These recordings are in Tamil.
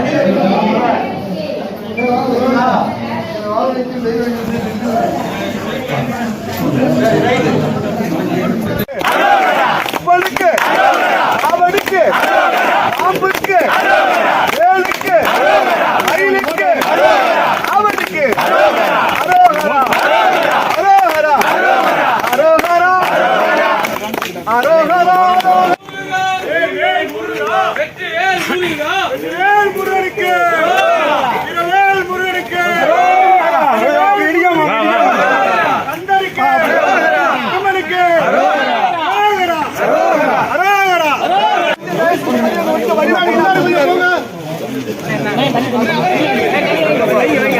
டுடே அவனுக்கு नहीं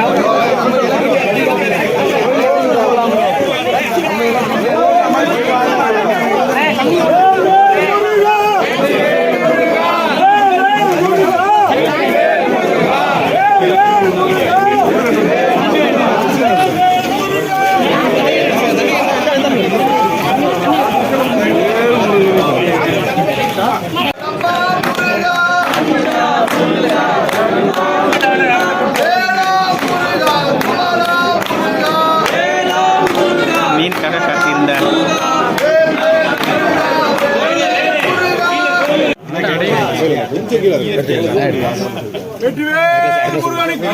வெற்றிவேல் முருகனுக்கு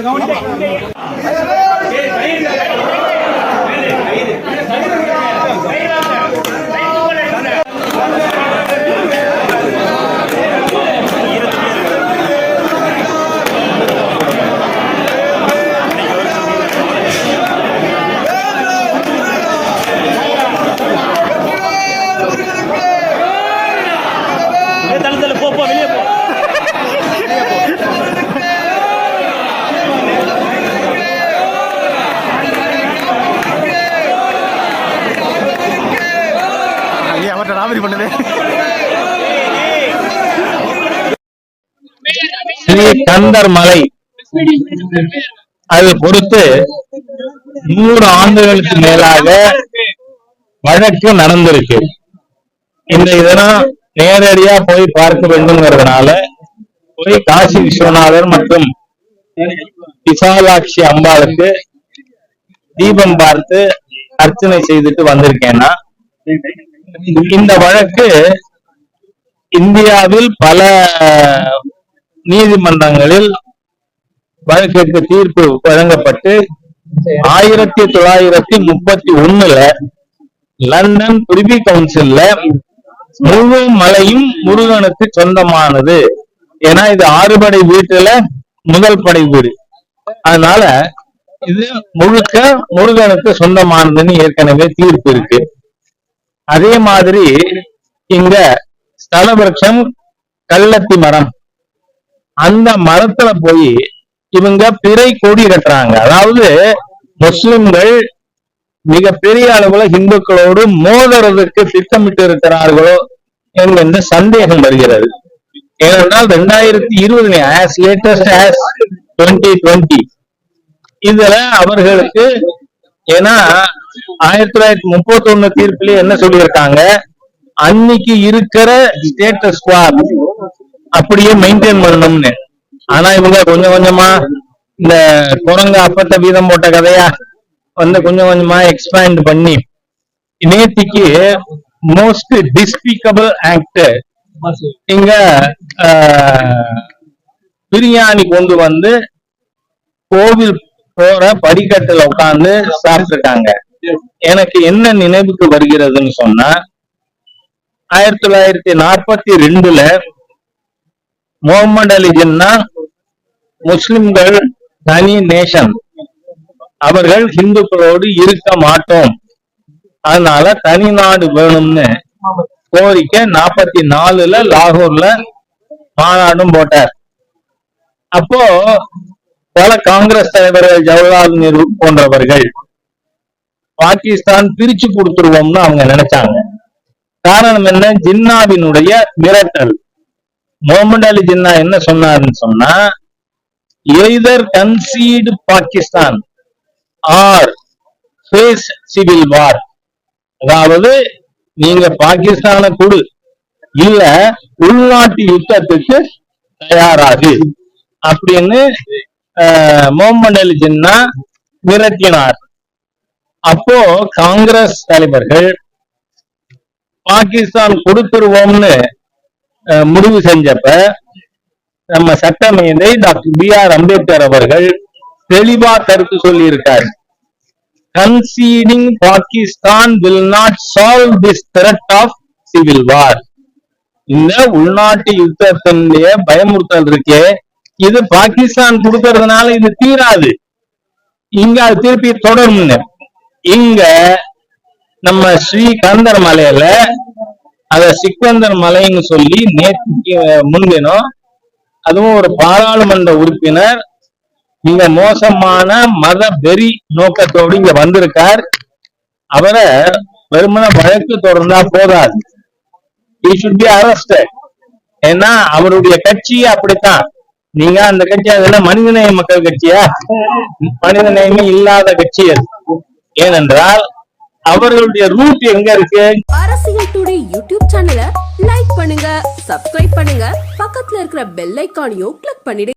வனவேல் எப்படி பண்ணுது. ஸ்ரீ கந்தர் மலை. அது பொறுத்து நூறு ஆண்டுகளுக்கு மேலாக வழக்கு நடந்திருக்கு. இந்த இதெல்லாம் நேரடியா போய் பார்க்க வேண்டும்ங்கிறதுனால போய் காசி விஸ்வநாதர் மற்றும் விசாலாட்சி அம்பாளுக்கு தீபம் பார்த்து அர்ச்சனை செய்துட்டு வந்திருக்கேன்னா இந்த வழக்கு இந்தியாவில் பல நீதிமன்றங்களில் வழக்கிற்கு தீர்ப்பு வழங்கப்பட்டு ஆயிரத்தி தொள்ளாயிரத்தி முப்பத்தி ஒண்ணுல லண்டன் பிரிவி கவுன்சில்ல முழு மலையும் முருகனுக்கு சொந்தமானது. ஏன்னா இது ஆறுபடை வீட்டுல முதல் படை வீடு. அதனால இது முழுக்க முருகனுக்கு சொந்தமானதுன்னு ஏற்கனவே தீர்ப்பு இருக்கு. அதே மாதிரி இங்க ஸ்தல கல்லத்தி கள்ளத்தி மரம். அந்த மரத்துல போய் இவங்க பிறை கொடி கட்டுறாங்க. அதாவது முஸ்லிம்கள் மிக பெரிய அளவுல இந்துக்களோடு மோதுறதுக்கு திட்டமிட்டு இருக்கிறார்களோ என்கின்ற சந்தேகம் வருகிறது. ஏனென்றால் ரெண்டாயிரத்தி இருபது as latest as twenty twenty இதுல அவர்களுக்கு ஏன்னா ஆயிரத்தி தொள்ளாயிரத்தி முப்பத்தி ஒண்ணு தீர்ப்புலயே என்ன சொல்லியிருக்காங்க? அன்னைக்கு இருக்கிற ஸ்டேட்டஸ் அப்படியே மெயின்டைன் பண்ணணும்னு. ஆனா இவங்க கொஞ்சம் கொஞ்சமா இந்த குரங்க அப்பத்த வீதம் போட்ட கதையா வந்து கொஞ்சம் கொஞ்சமா எக்ஸ்பேண்ட் பண்ணி நேத்திக்கு மோஸ்ட் டிஸ்பிகபிள் ஆக்ட் இங்க பிரியாணி கொண்டு வந்து கோவில் போற படிக்கட்டுல உட்கார்ந்து சாப்பிட்டுருக்காங்க. எனக்கு என்ன நினைவுக்கு வருகிறதுன்னு சொன்னா ஆயிரத்தி தொள்ளாயிரத்தி நாற்பத்தி ரெண்டுல முகமது அலி ஜின்னா முஸ்லிம்கள் தனி நேஷன் அவர்கள் இந்துக்களோடு இருக்க மாட்டோம். அதனால தனி நாடு வேணும்னு கோரிக்கை நாற்பத்தி நாலுல லாகூர்ல மாநாடும் போட்டார். அப்போ பல காங்கிரஸ் தலைவர்கள் ஜவஹர்லால் நேரு போன்றவர்கள் பாகிஸ்தான் பிரிச்சு கொடுத்துருவோம்னு அவங்க நினைச்சாங்க. காரணம் என்ன? ஜின்னாவினுடைய மிரட்டல். முகமது அலி ஜின்னா என்ன சொன்னாருன்னு சொன்னா either concede Pakistan or face civil war அதாவது நீங்க பாகிஸ்தானை கொடு. இல்ல உள்நாட்டு யுத்தத்துக்கு தயாராகு. அப்படின்னு அஹ், அலிஜின்னா விரட்டினார். அப்போ காங்கிரஸ் தலைவர்கள் பாகிஸ்தான் கொடுத்துருவோம்னு முடிவு செஞ்சப்ப நம்ம சட்டமேதை டாக்டர் பி ஆர் அம்பேத்கர் அவர்கள் தெளிவா கருத்து சொல்லியிருக்காரு. Conceding Pakistan will not solve this threat of civil war இந்த உள்நாட்டு யுத்தத்தினுடைய பயமுறுத்தல் இருக்கே இது பாகிஸ்தான் கொடுக்கறதுனால இது தீராது. இங்க அது திருப்பி தொடரும்னு. இங்க நம்ம ஸ்ரீகந்தர் மலையில அத சிக்கந்தர் மலைன்னு சொல்லி நேற்று முன்தினம் அதுவும் ஒரு பாராளுமன்ற உறுப்பினர் மிக மோசமான மத வெறி நோக்கத்தோடு இங்க வந்திருக்கார். அவரை வெறுமன வழக்கு தொடர்ந்தா போதாது. ஏன்னா அவருடைய கட்சி அப்படித்தான். நீங்க அந்த கட்சி அதெல்லாம் மனிதநேய மக்கள் கட்சியா? மனிதநேயமே இல்லாத கட்சி அது. ஏனென்றால் அவர்களுடைய ரூட் எங்க இருக்கு? அரசியல் டுடே யூடியூப் சேனலை லைக் பண்ணுங்க சப்ஸ்கிரைப் பண்ணுங்க. பக்கத்துல இருக்கிற பெல் ஐகானையும் கிளிக் பண்ணிடுங்க.